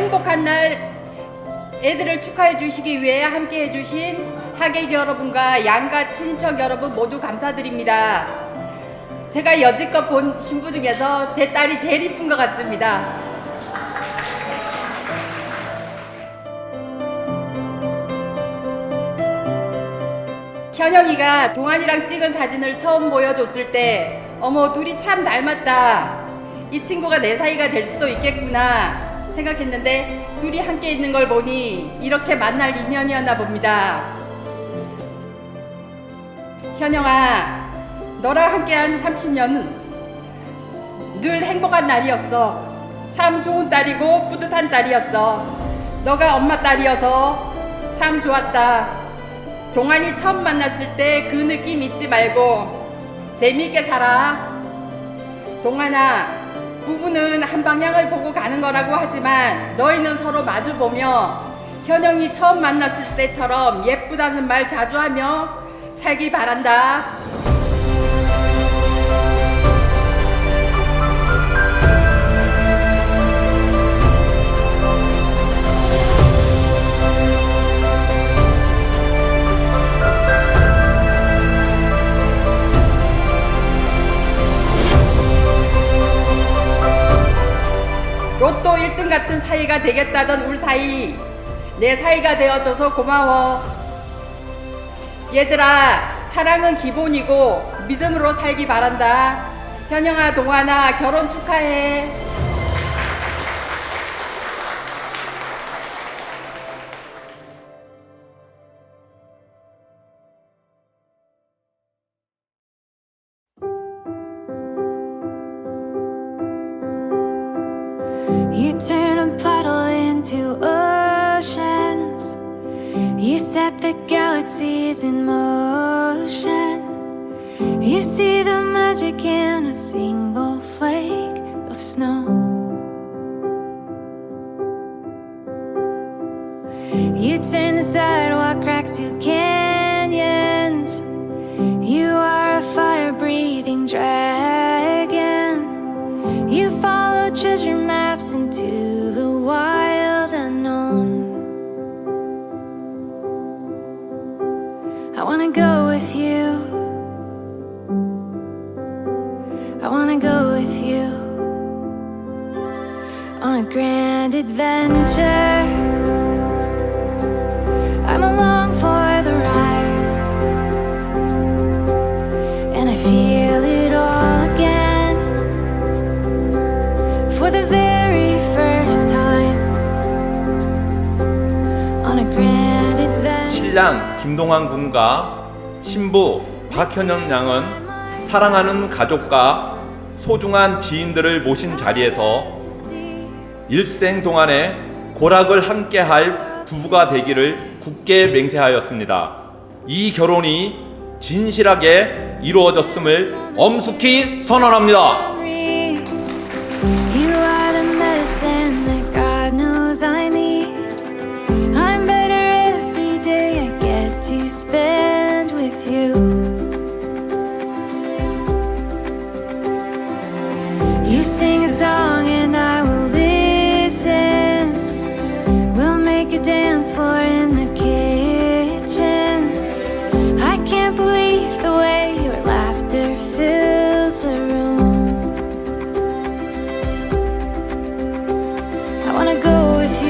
행복한 날 애들을 축하해 주시기 위해 함께 해주신 하객 여러분과 양가 친인척 여러분 모두 감사드립니다. 제가 여지껏 본 신부 중에서 제 딸이 제일 이쁜 것 같습니다. 현영이가 동안이랑 찍은 사진을 처음 보여줬을 때 어머 둘이 참 닮았다 이 친구가 내 사이가 될 수도 있겠구나 생각했는데 둘이 함께 있는 걸 보니 이렇게 만날 인연이었나 봅니다. 현영아 너랑 함께한 30년은 늘 행복한 날이었어. 참 좋은 딸이고 뿌듯한 딸이었어. 너가 엄마 딸이어서 참 좋았다. 동안이 처음 만났을 때 그 느낌 잊지 말고 재미있게 살아. 동안아, 부부는 한 방향을 보고 가는 거라고 하지만 너희는 서로 마주 보며 현영이 처음 만났을 때처럼 예쁘다는 말 자주 하며 살기 바란다. 같은 사이가 되겠다던 울 사이. 내 사이가 되어줘서 고마워. 얘들아 사랑은 기본이고 믿음으로 살기 바란다. 현영아 동환아 결혼 축하해 You turn a puddle into oceans. You set the galaxies in motion. You see the magic in a single flake of snow. You turn the sidewalk cracks to canyons. You are a fire breathing dragon. A grand adventure. I'm along for the ride, and I feel it all again for the very first time on a grand adventure. 신랑 김동환 군과 신부 박현영 양은 사랑하는 가족과 소중한 지인들을 모신 자리에서 일생 동안의 고락을 함께할 부부가 되기를 굳게 맹세하였습니다. 이 결혼이 진실하게 이루어졌음을 엄숙히 선언합니다.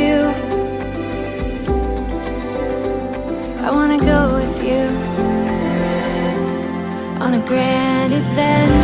You. I wanna go with you on a grand adventure.